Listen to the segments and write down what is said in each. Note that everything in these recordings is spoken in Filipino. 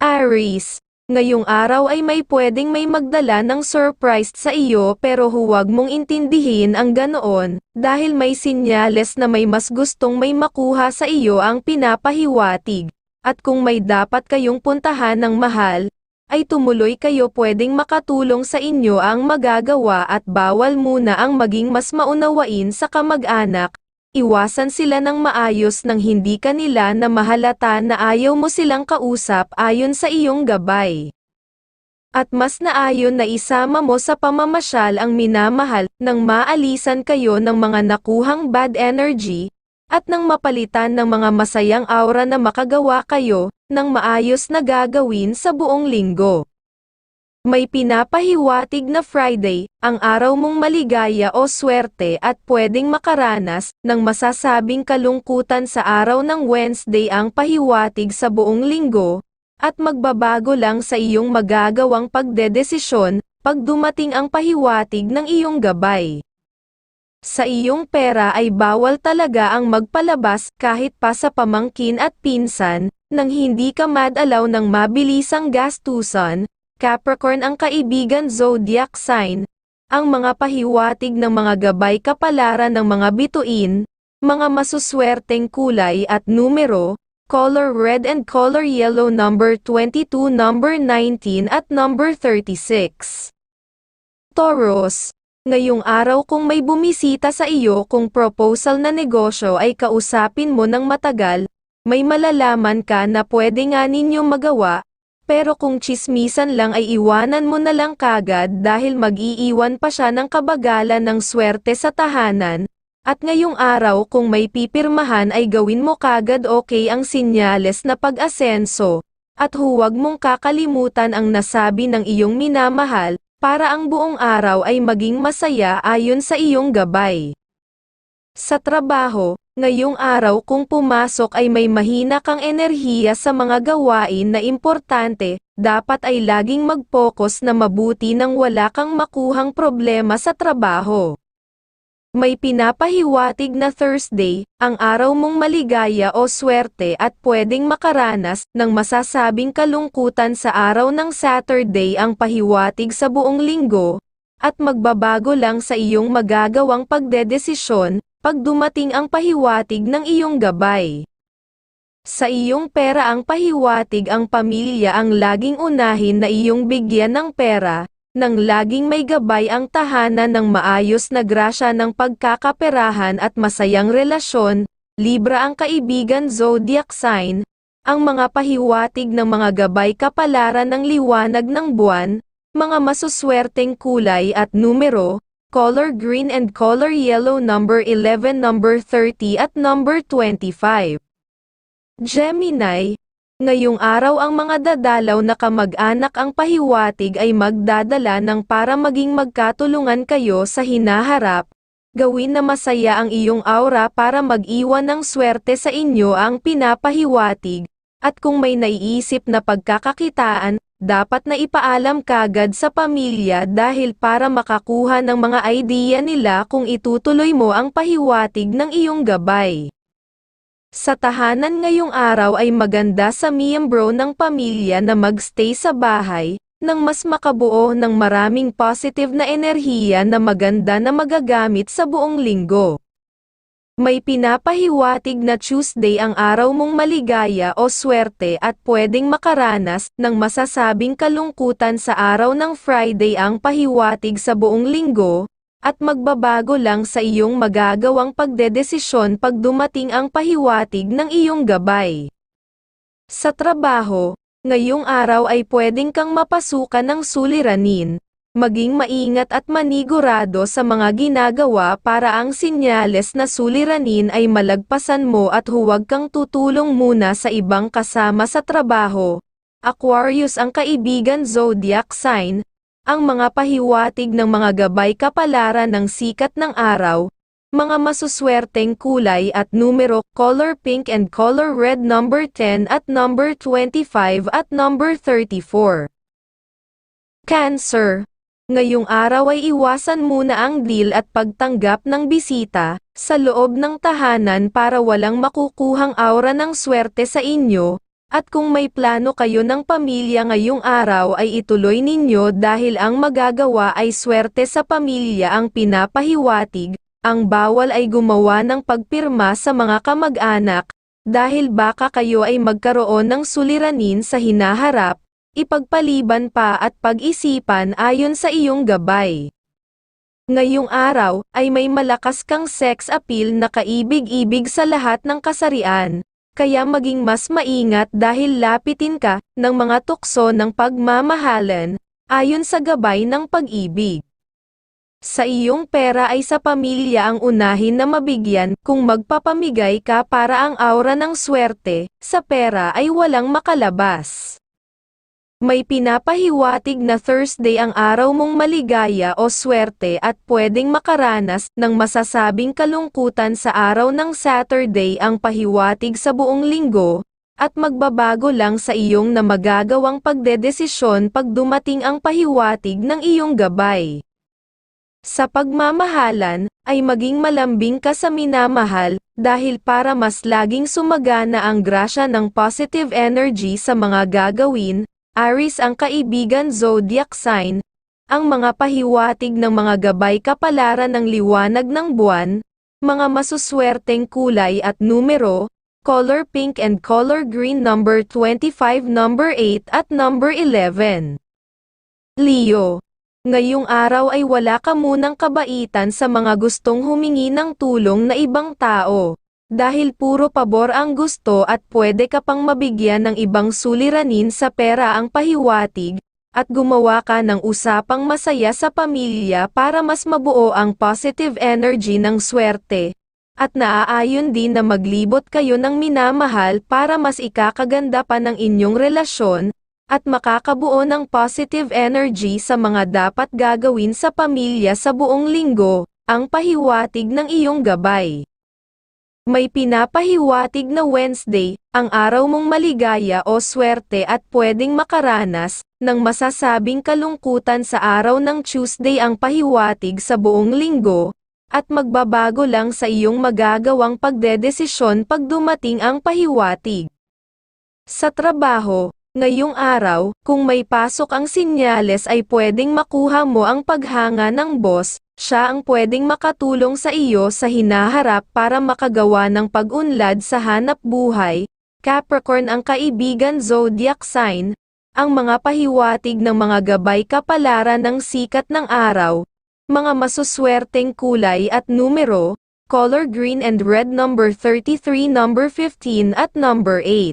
Aries, ngayong araw ay may pwedeng may magdala ng surprise sa iyo pero huwag mong intindihin ang ganoon, dahil may sinyales na may mas gustong may makuha sa iyo ang pinapahiwatig. At kung may dapat kayong puntahan ng mahal, ay tumuloy kayo pwedeng makatulong sa inyo ang magagawa at bawal muna ang maging mas maunawain sa kamag-anak, Iwasan sila ng maayos nang hindi kanila na mahalata na ayaw mo silang kausap ayon sa iyong gabay. At mas naayon na isama mo sa pamamasyal ang minamahal nang maalisan kayo ng mga nakuhang bad energy, at nang mapalitan ng mga masayang aura na makagawa kayo ng maayos na gagawin sa buong linggo. May pinapahiwatig na Friday, ang araw mong maligaya o swerte at pwedeng makaranas ng masasabing kalungkutan sa araw ng Wednesday ang pahiwatig sa buong linggo, at magbabago lang sa iyong magagawang pagdedesisyon pag dumating ang pahiwatig ng iyong gabay. Sa iyong pera ay bawal talaga ang magpalabas kahit pa sa pamangkin at pinsan, nang hindi ka madalaw ng mabilisang gastusan, Capricorn ang kaibigan zodiac sign, ang mga pahiwatig ng mga gabay kapalaran ng mga bituin, mga masuswerteng kulay at numero, color red and color yellow number 22 number 19 at number 36. Taurus, ngayong araw kung may bumisita sa iyo kung proposal na negosyo ay kausapin mo ng matagal, may malalaman ka na pwede nga ninyong magawa, pero kung chismisan lang ay iwanan mo na lang kagad dahil mag-iiwan pa siya ng kabagalan ng swerte sa tahanan, at ngayong araw kung may pipirmahan ay gawin mo kagad okay ang sinyales na pag-asenso, at huwag mong kakalimutan ang nasabi ng iyong minamahal, para ang buong araw ay maging masaya ayon sa iyong gabay. Sa trabaho, ngayong araw kung pumasok ay may mahina kang enerhiya sa mga gawain na importante, dapat ay laging mag-focus na mabuti nang wala kang makuhang problema sa trabaho. May pinapahiwatig na Thursday, ang araw mong maligaya o swerte at pwedeng makaranas ng masasabing kalungkutan sa araw ng Saturday ang pahiwatig sa buong linggo, at magbabago lang sa iyong magagawang pagdedesisyon, pag dumating ang pahiwatig ng iyong gabay. Sa iyong pera ang pahiwatig ang pamilya ang laging unahin na iyong bigyan ng pera, nang laging may gabay ang tahanan ng maayos na grasya ng pagkakaperahan at masayang relasyon, Libra ang kaibigan zodiac sign, ang mga pahiwatig ng mga gabay kapalaran ng liwanag ng buwan, mga masuswerteng kulay at numero, color green and color yellow number 11 number 30 at number 25. Gemini, ngayong araw ang mga dadalaw na kamag-anak ang pahiwatig ay magdadala ng para maging magkatulungan kayo sa hinaharap, gawin na masaya ang iyong aura para mag-iwan ng swerte sa inyo ang pinapahiwatig, at kung may naiisip na pagkakakitaan, dapat na ipaalam kagad sa pamilya dahil para makakuha ng mga idea nila kung itutuloy mo ang pahiwatig ng iyong gabay. Sa tahanan ngayong araw ay maganda sa miyembro ng pamilya na magstay sa bahay, nang mas makabuo ng maraming positive na enerhiya na maganda na magagamit sa buong linggo. May pinapahiwatig na Tuesday ang araw mong maligaya o swerte at pwedeng makaranas ng masasabing kalungkutan sa araw ng Friday ang pahiwatig sa buong linggo, at magbabago lang sa iyong magagawang pagdedesisyon pag dumating ang pahiwatig ng iyong gabay. Sa trabaho, ngayong araw ay pwedeng kang mapasukan ng suliranin, Maging maingat at manigurado sa mga ginagawa para ang sinyales na suliranin ay malagpasan mo at huwag kang tutulong muna sa ibang kasama sa trabaho. Aquarius ang kaibigan zodiac sign, ang mga pahiwatig ng mga gabay kapalaran ng sikat ng araw, mga masuswerteng kulay at numero, color pink and color red number 10 at number 25 at number 34. Cancer Ngayong araw ay iwasan muna ang deal at pagtanggap ng bisita, sa loob ng tahanan para walang makukuhang aura ng swerte sa inyo, At kung may plano kayo ng pamilya ngayong araw ay ituloy ninyo dahil ang magagawa ay swerte sa pamilya ang pinapahiwatig, ang bawal ay gumawa ng pagpirma sa mga kamag-anak, dahil baka kayo ay magkaroon ng suliranin sa hinaharap, ipagpaliban pa at pag-isipan ayon sa iyong gabay. Ngayong araw, ay may malakas kang sex appeal na kaibig-ibig sa lahat ng kasarian, kaya maging mas maingat dahil lapitin ka ng mga tukso ng pagmamahalan, ayon sa gabay ng pag-ibig. Sa iyong pera ay sa pamilya ang unahin na mabigyan kung magpapamigay ka para ang aura ng swerte, sa pera ay walang makalabas. May pinapahiwatig na Thursday ang araw mong maligaya o swerte at pwedeng makaranas ng masasabing kalungkutan sa araw ng Saturday ang pahiwatig sa buong linggo, at magbabago lang sa iyong na magagawang pagdedesisyon pag dumating ang pahiwatig ng iyong gabay. Sa pagmamahalan, ay maging malambing ka sa minamahal, dahil para mas laging sumagana ang grasya ng positive energy sa mga gagawin, Aris ang kaibigan zodiac sign, ang mga pahiwatig ng mga gabay kapalaran ng liwanag ng buwan, mga masuswerteng kulay at numero, color pink and color green number 25 number 8 at number 11. Leo Ngayong araw ay wala ka munang kabaitan sa mga gustong humingi ng tulong na ibang tao. Dahil puro pabor ang gusto at pwede ka pang mabigyan ng ibang suliranin sa pera ang pahiwatig, at gumawa ka ng usapang masaya sa pamilya para mas mabuo ang positive energy ng swerte. At naaayon din na maglibot kayo ng minamahal para mas ikakaganda pa ng inyong relasyon, at makakabuo ng positive energy sa mga dapat gagawin sa pamilya sa buong linggo, ang pahiwatig ng iyong gabay. May pinapahiwatig na Wednesday, ang araw mong maligaya o swerte at pwedeng makaranas, ng masasabing kalungkutan sa araw ng Tuesday ang pahiwatig sa buong linggo, at magbabago lang sa iyong magagawang pagdedesisyon pag dumating ang pahiwatig. Sa trabaho, ngayong araw, kung may pasok ang sinyales ay pwedeng makuha mo ang paghanga ng boss, siya ang pwedeng makatulong sa iyo sa hinaharap para makagawa ng pag-unlad sa hanap buhay. Capricorn ang kaibigan zodiac sign, ang mga pahiwatig ng mga gabay kapalaran ng sikat ng araw, mga masuswerteng kulay at numero, color green and red number 33 number 15 at number 8.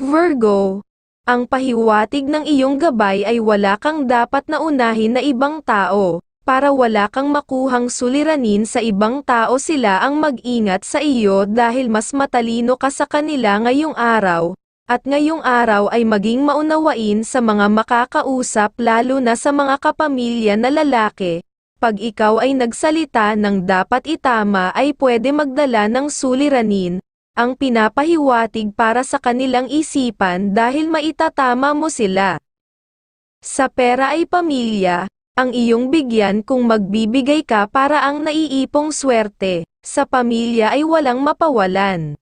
Virgo, ang pahiwatig ng iyong gabay ay wala kang dapat na unahin na ibang tao, para wala kang makuhang suliranin sa ibang tao sila ang mag-ingat sa iyo dahil mas matalino ka sa kanila ngayong araw, at ngayong araw ay maging maunawain sa mga makakausap lalo na sa mga kapamilya na lalaki. Pag ikaw ay nagsalita ng dapat itama ay pwede magdala ng suliranin, ang pinapahiwatig para sa kanilang isipan dahil maitatama mo sila. Sa pera ay pamilya, ang iyong bigyan kung magbibigay ka para ang naiipong swerte, sa pamilya ay walang mapawalan.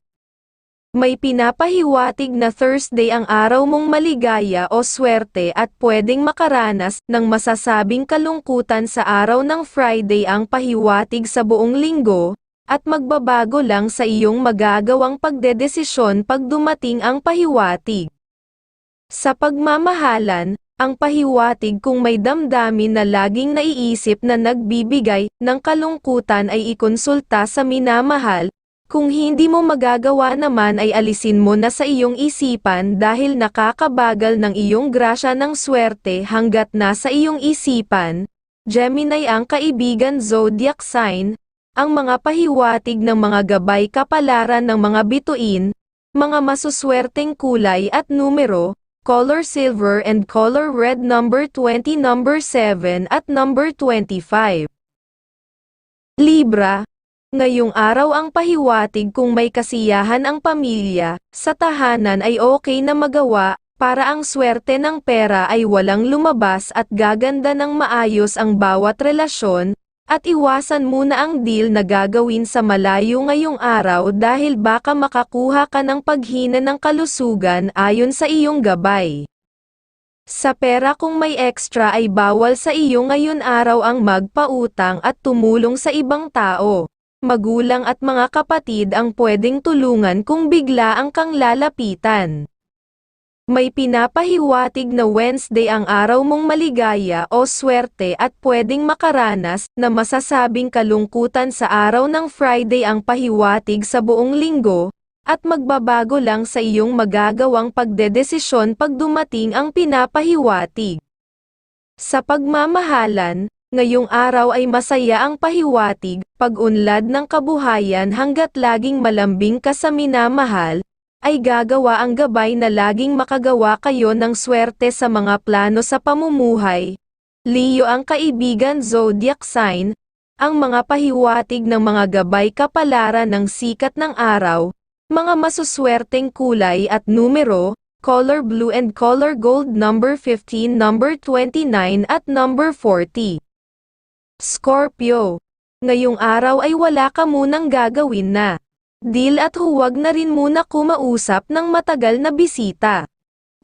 May pinapahiwatig na Thursday ang araw mong maligaya o swerte at pwedeng makaranas ng masasabing kalungkutan sa araw ng Friday ang pahiwatig sa buong linggo, at magbabago lang sa iyong magagawang pagdedesisyon pag dumating ang pahiwatig. Sa pagmamahalan, ang pahiwatig kung may damdamin na laging naiisip na nagbibigay ng kalungkutan ay ikonsulta sa minamahal, kung hindi mo magagawa naman ay alisin mo na sa iyong isipan dahil nakakabagal ng iyong grasya ng swerte hanggat nasa iyong isipan. Gemini ang kaibigan zodiac sign, ang mga pahiwatig ng mga gabay kapalaran ng mga bituin, mga masuswerteng kulay at numero, color silver and color red number 20 number 7 at number 25. Libra, ngayong araw ang pahiwatig kung may kasiyahan ang pamilya, sa tahanan ay okay na magawa, para ang swerte ng pera ay walang lumabas at gaganda ng maayos ang bawat relasyon, At iwasan muna ang deal na gagawin sa malayo ngayong araw dahil baka makakuha ka ng paghina ng kalusugan ayon sa iyong gabay. Sa pera kung may extra ay bawal sa iyo ngayon araw ang magpautang at tumulong sa ibang tao. Magulang at mga kapatid ang pwedeng tulungan kung bigla ang kang lalapitan. May pinapahiwatig na Wednesday ang araw mong maligaya o swerte at pwedeng makaranas na masasabing kalungkutan sa araw ng Friday ang pahiwatig sa buong linggo, at magbabago lang sa iyong magagawang pagdedesisyon pag dumating ang pinapahiwatig. Sa pagmamahalan, ngayong araw ay masaya ang pahiwatig, pag-unlad ng kabuhayan hanggat laging malambing ka sa minamahal, ay gagawa ang gabay na laging makagawa kayo ng swerte sa mga plano sa pamumuhay. Leo ang kaibigan zodiac sign, ang mga pahiwatig ng mga gabay kapalaran ng sikat ng araw, mga masuswerteng kulay at numero, color blue and color gold number 15, number 29 at number 40. Scorpio. Ngayong araw ay wala ka munang gagawin na. Deal at huwag na rin muna kumausap ng matagal na bisita.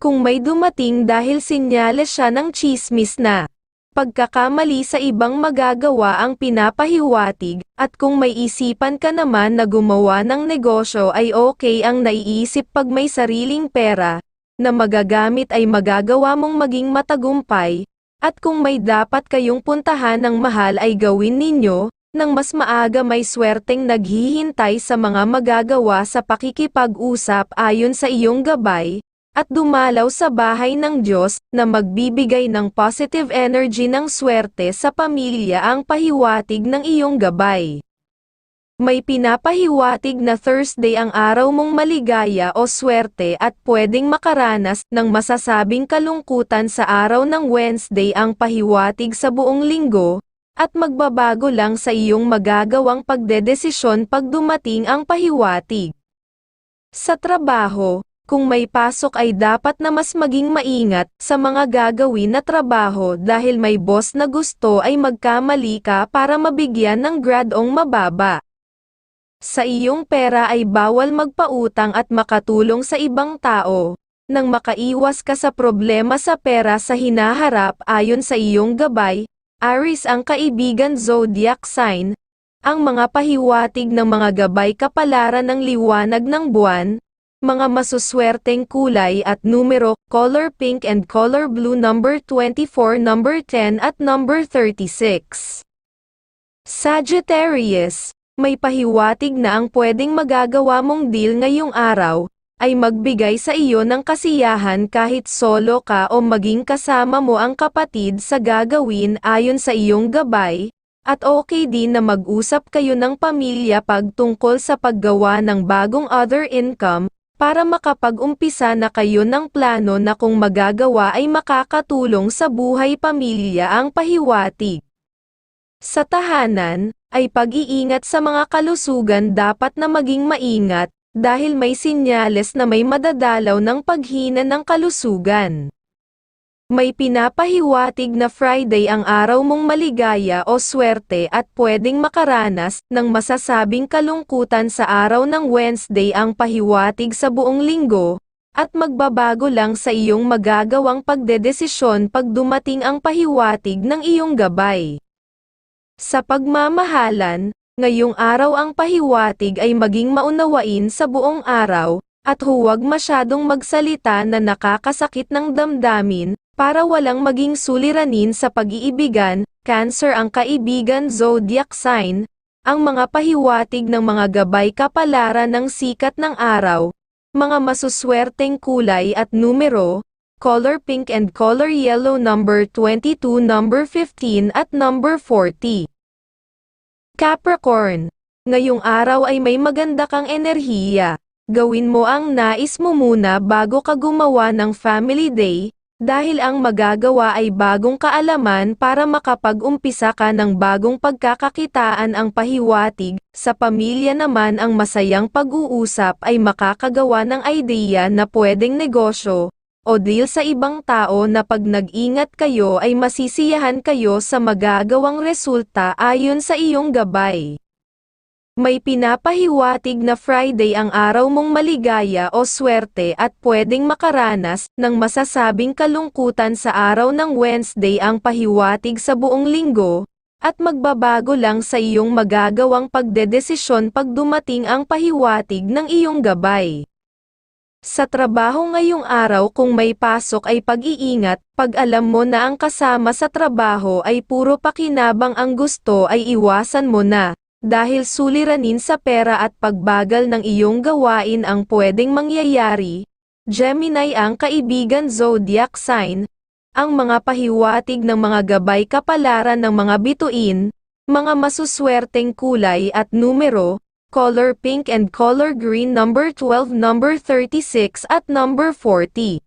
Kung may dumating dahil sinyales siya ng chismis na pagkakamali sa ibang magagawa ang pinapahiwatig, at kung may isipan ka naman na gumawa ng negosyo ay okay ang naiisip pag may sariling pera, na magagamit ay magagawa mong maging matagumpay, at kung may dapat kayong puntahan ng mahal ay gawin ninyo, nang mas maaga may swerteng naghihintay sa mga magagawa sa pakikipag-usap ayon sa iyong gabay, at dumalaw sa bahay ng Diyos na magbibigay ng positive energy ng swerte sa pamilya ang pahiwatig ng iyong gabay. May pinapahiwatig na Thursday ang araw mong maligaya o swerte at pwedeng makaranas ng masasabing kalungkutan sa araw ng Wednesday ang pahiwatig sa buong linggo, at magbabago lang sa iyong magagawang pagdedesisyon pag dumating ang pahiwatig. Sa trabaho, kung may pasok ay dapat na mas maging maingat sa mga gagawin na trabaho dahil may boss na gusto ay magkamali ka para mabigyan ng gradong mababa. Sa iyong pera ay bawal magpautang at makatulong sa ibang tao, nang makaiwas ka sa problema sa pera sa hinaharap ayon sa iyong gabay, Aris ang kaibigan zodiac sign, ang mga pahiwatig ng mga gabay kapalaran ng liwanag ng buwan, mga masuswerteng kulay at numero, color pink and color blue number 24, number 10 at number 36. Sagittarius, may pahiwatig na ang pwedeng magagawa mong deal ngayong araw, ay magbigay sa iyo ng kasiyahan kahit solo ka o maging kasama mo ang kapatid sa gagawin ayon sa iyong gabay, at okay din na mag-usap kayo ng pamilya pagtungkol sa paggawa ng bagong other income, para makapag-umpisa na kayo ng plano na kung magagawa ay makakatulong sa buhay pamilya ang pahiwatig. Sa tahanan, ay pag-iingat sa mga kalusugan dapat na maging maingat, dahil may sinyales na may madadalaw ng paghina ng kalusugan. May pinapahiwatig na Friday ang araw mong maligaya o swerte at pwedeng makaranas ng masasabing kalungkutan sa araw ng Wednesday ang pahiwatig sa buong linggo, at magbabago lang sa iyong magagawang pagdedesisyon pag dumating ang pahiwatig ng iyong gabay. Sa pagmamahalan, Ngayong araw ang pahiwatig ay maging maunawain sa buong araw, at huwag masyadong magsalita na nakakasakit ng damdamin, para walang maging suliranin sa pag-iibigan, Cancer ang kaibigan zodiac sign, ang mga pahiwatig ng mga gabay kapalaran ng sikat ng araw, mga masuswerteng kulay at numero, color pink and color yellow number 22 number 15 at number 40. Capricorn, ngayong araw ay may maganda kang enerhiya. Gawin mo ang nais mo muna bago ka gumawa ng family day, dahil ang magagawa ay bagong kaalaman para makapag-umpisa ka ng bagong pagkakakitaan ang pahiwatig, sa pamilya naman ang masayang pag-uusap ay makakagawa ng ideya na pwedeng negosyo, o deal sa ibang tao na pag nag-ingat kayo ay masisiyahan kayo sa magagawang resulta ayon sa iyong gabay. May pinapahiwatig na Friday ang araw mong maligaya o swerte at pwedeng makaranas ng masasabing kalungkutan sa araw ng Wednesday ang pahiwatig sa buong linggo, at magbabago lang sa iyong magagawang pagdedesisyon pag dumating ang pahiwatig ng iyong gabay. Sa trabaho ngayong araw kung may pasok ay pag-iingat, pag alam mo na ang kasama sa trabaho ay puro pakinabang ang gusto ay iwasan mo na, dahil suliranin sa pera at pagbagal ng iyong gawain ang pwedeng mangyayari. Gemini ang kaibigan zodiac sign, ang mga pahiwatig ng mga gabay kapalaran ng mga bituin, mga masuswerteng kulay at numero, color pink and color green number 12 number 36 at number 40.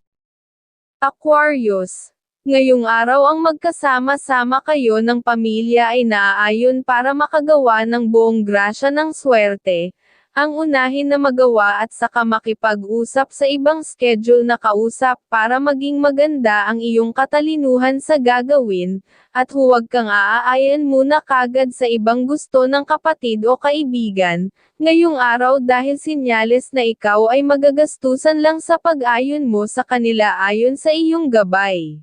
Aquarius Ngayong araw ang magkasama-sama kayo ng pamilya ay naaayon para makagawa ng buong grasya ng swerte, ang unahin na magawa at saka makipag-usap sa ibang schedule na kausap para maging maganda ang iyong katalinuhan sa gagawin, at huwag kang aaayan muna kagad sa ibang gusto ng kapatid o kaibigan, ngayong araw dahil sinyales na ikaw ay magagastusan lang sa pag-ayon mo sa kanila ayon sa iyong gabay.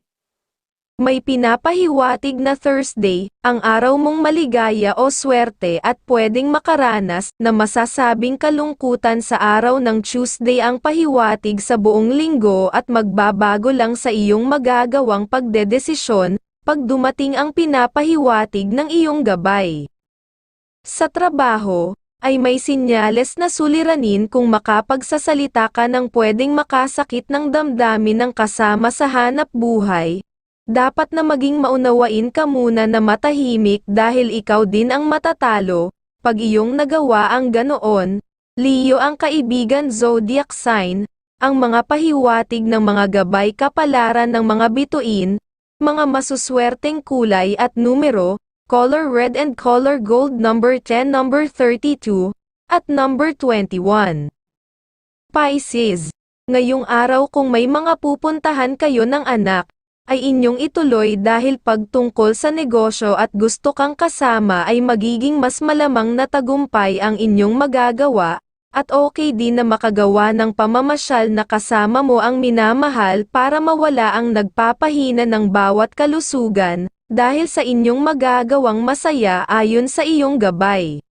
May pinapahiwatig na Thursday, ang araw mong maligaya o swerte at pwedeng makaranas na masasabing kalungkutan sa araw ng Tuesday ang pahiwatig sa buong linggo at magbabago lang sa iyong magagawang pagdedesisyon, pag dumating ang pinapahiwatig ng iyong gabay. Sa trabaho, ay may sinyales na suliranin kung makapagsasalita ka ng pwedeng makasakit ng damdamin ng kasama sa hanap buhay, dapat na maging maunawain ka muna na matahimik dahil ikaw din ang matatalo, pag iyong nagawa ang ganoon, Leo ang kaibigan zodiac sign, ang mga pahiwatig ng mga gabay kapalaran ng mga bituin, mga masuswerteng kulay at numero, color red and color gold number 10 number 32, at number 21. Pisces, ngayong araw kung may mga pupuntahan kayo ng anak, ay inyong ituloy dahil pagtungkol sa negosyo at gusto kang kasama ay magiging mas malamang na tagumpay ang inyong magagawa, at okay din na makagawa ng pamamasyal na kasama mo ang minamahal para mawala ang nagpapahina ng bawat kalusugan, dahil sa inyong magagawang masaya ayon sa iyong gabay.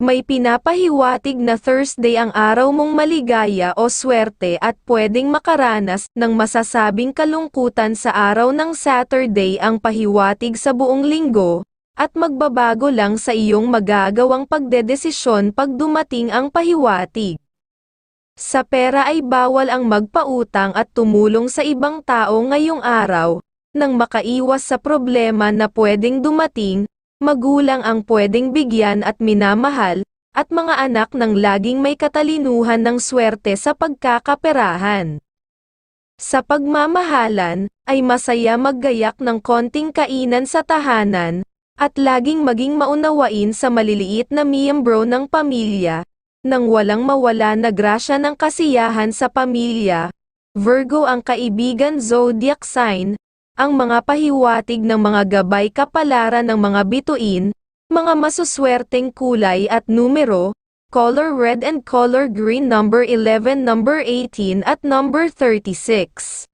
May pinapahiwatig na Thursday ang araw mong maligaya o swerte at pwedeng makaranas ng masasabing kalungkutan sa araw ng Saturday ang pahiwatig sa buong linggo, at magbabago lang sa iyong magagawang pagdedesisyon pag dumating ang pahiwatig. Sa pera ay bawal ang magpautang at tumulong sa ibang tao ngayong araw, nang makaiwas sa problema na pwedeng dumating, magulang ang pwedeng bigyan at minamahal, at mga anak ng laging may katalinuhan ng swerte sa pagkakaperahan. Sa pagmamahalan, ay masaya maggayak ng konting kainan sa tahanan, at laging maging maunawain sa maliliit na miyembro ng pamilya, nang walang mawala na grasya ng kasiyahan sa pamilya. Virgo ang kaibigan zodiac sign, ang mga pahiwatig ng mga gabay kapalaran ng mga bituin, mga masuswerteng kulay at numero, color red and color green number 11 number 18 at number 36.